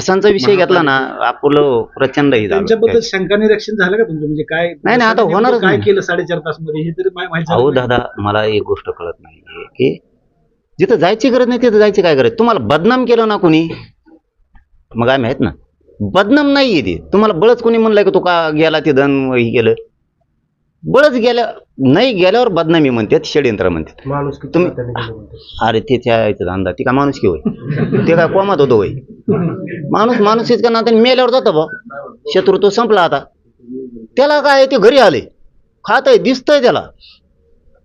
धसांचा विषय घेतला ना आपलं प्रचंड हे झालं. त्यांच्याबद्दल शंका निरीक्षण झालं का तुमचं? म्हणजे काय नाही, आता होणारच काय नाही. केलं साडेचार तासमध्ये हे तरी मा- माहिती अहो झालं दादा मला एक गोष्ट कळत नाही की जिथं जायची गरज नाही तिथं जायची काय गरज? तुम्हाला बदनाम केलं ना कोणी? मग आम्ही आहेत ना. बदनाम नाही ते. तुम्हाला बळच कोणी म्हणलंय की तू का गेला तिथं आणि हे केलं? बळच गेल्या नाही गेल्यावर बदनामी म्हणतात षडयंत्र म्हणतात. माणूस तुम्ही अरे ते त्या इथं अंदा ती का माणूस की होय? ते काय कोमात होतो होय? माणूस माणूस इतका ना मेल्यावर जातो बा. शत्रू तो संपला आता. त्याला काय ते घरी आले. खात आहे दिसतंय त्याला.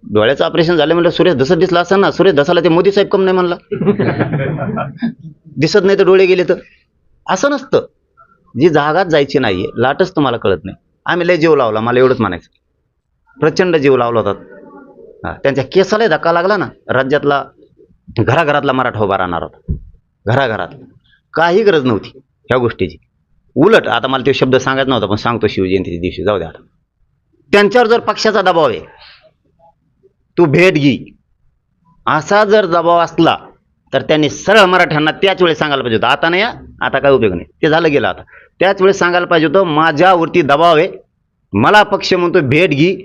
डोळ्याचं ऑपरेशन झालं म्हणलं सुरेश धसत दिसला असं ना सुरेश धसाला ते मोदी साहेब कम नाही म्हणला. दिसत नाही तर डोळे गेले तर. असं नसतं. जी जागाच जायची नाहीये लाटच तुम्हाला कळत नाही. आम्ही लय जीव लावला मला एवढंच म्हणायचं. प्रचंड जीव लावला होता. त्यांच्या केसालाही धक्का लागला ना. राज्यातला घराघरातला मराठा उभा राहणार होता. घराघरात. काही गरज नव्हती ह्या गोष्टीची. उलट आता मला तो शब्द सांगायचा नव्हता पण सांगतो शिवजयंतीच्या दिवशी. जाऊ द्या आता. त्यांच्यावर जर पक्षाचा दबाव आहे तू भेट घे. असा जर दबाव असला तर त्यांनी सरळ मराठ्यांना त्याच वेळेस सांगायला पाहिजे होतं आता नाही आता काय उपयोग नाही. ते झालं गेलं आता. त्याच वेळेस सांगायला पाहिजे होतं माझ्यावरती दबाव आहे मला पक्ष म्हणतो भेट घे.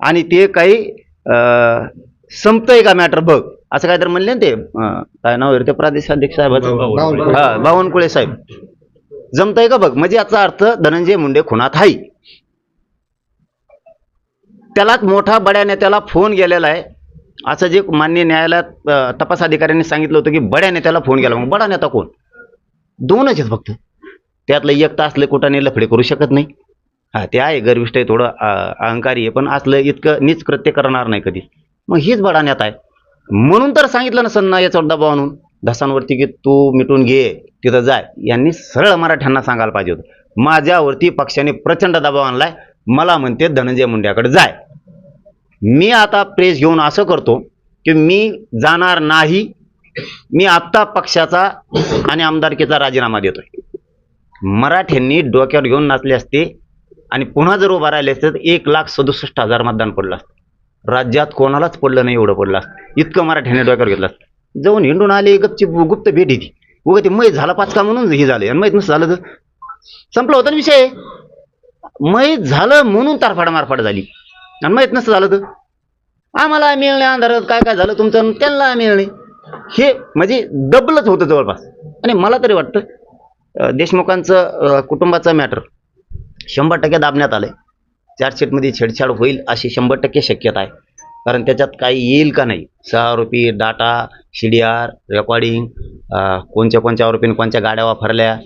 आणि ते काही अं, संपतंय का मॅटर बघ. असं काय तर म्हणले ना ते काय नाव ते प्रादेशिक साहेबाचं हा बावनकुळे साहेब. जमतंय का बघ? म्हणजे याचा अर्थ धनंजय मुंडे खुनात आहे त्यालाच मोठा बड्या नेत्याला फोन गेलेला आहे. असं जे मान्य न्यायालयात तपास अधिकाऱ्यांनी सांगितलं होतं की बड्या नेत्याला फोन गेला. मग बडा नेता कोण? दोनच आहेत फक्त. त्यातलं एक तर असलं कुठाने लफडे करू शकत नाही. हा ते आहे गर्विष्ठ आहे थोडं अहंकारी आहे पण असलं इतकं नीच कृत्य करणार नाही कधी. मग हीच बडाण्यात आहे. म्हणून तर सांगितलं ना सन्ना याचा दबाव आणून धसांवरती की तू मिटून घे तिथं जाय. यांनी सरळ मराठ्यांना सांगायला पाहिजे होतं. माझ्यावरती पक्षाने प्रचंड दबाव आणलाय मला म्हणते धनंजय मुंड्याकडे जाय. मी आता प्रेस घेऊन असं करतो की मी जाणार नाही मी आत्ता पक्षाचा आणि आमदारकीचा राजीनामा देतोय. मराठ्यांनी डोक्यावर घेऊन नाचले असते आणि पुन्हा जर उभा राहिले असते तर एक लाख सदुसष्ट हजार मतदान पडलं असतं. राज्यात कोणालाच पडलं नाही एवढं पडलं असतं. इतकं मराठ्याने डोक्यावर घेतलं असतं. जाऊन हिंडून आले गपची गुप्त भेट येते उगा ते मैत झाला पाच का म्हणून हे झालं आणि माहीत नसतं झालं तर संपला होता ना विषय. मैत झालं म्हणून तारफाड मारफाड झाली. आणि माहीत नसतं झालं तर आम्हाला मिळणे अंधारात काय काय झालं तुमचं त्यांना मिळणे. हे म्हणजे डबलच होतं जवळपास. आणि मला तरी वाटतं देशमुखांचं कुटुंबाचा कुटुंबाचं मॅटर शंभर टक्के दाबण्यात आलंय. चार्जशीटमध्ये छेडछाड होईल अशी शंभर टक्के शक्यता आहे. कारण त्याच्यात काही येईल का नाही? सहा आरोपी data C D R recording कोणत्या कोणत्या आरोपीने कोणत्या गाड्या वापरल्या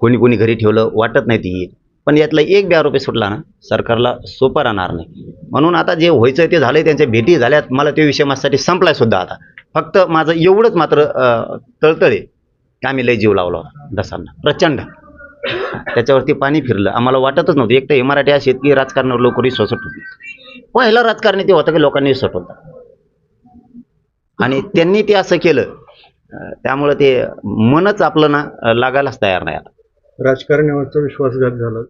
कोणी कोणी घरी ठेवलं वाटत नाही ती येईल. पण यातला एक बी आरोपी सुटला ना सरकारला सोपं राहणार नाही. म्हणून आता जे व्हायचं ते झालं त्यांच्या भेटी झाल्यात. मला ते विषय माझ्यासाठी संपलाय सुद्धा आता. फक्त माझं एवढंच मात्र तळतळे आम्ही लय जीव लावला होता. दसांना प्रचंड. त्याच्यावरती पाणी फिरलं. आम्हाला वाटतच नव्हतं. एक तर हे मराठी असे की राजकारणावर लोक विश्वास होती पहिलं राजकारणी ते होतं की लोकांनी विश्वास होता आणि त्यांनी ते असं केलं. त्यामुळे त्यामुळं ते मनच आपलं ना लागायलाच तयार नाही आता. राजकारण्यावरचा विश्वासघात झाला.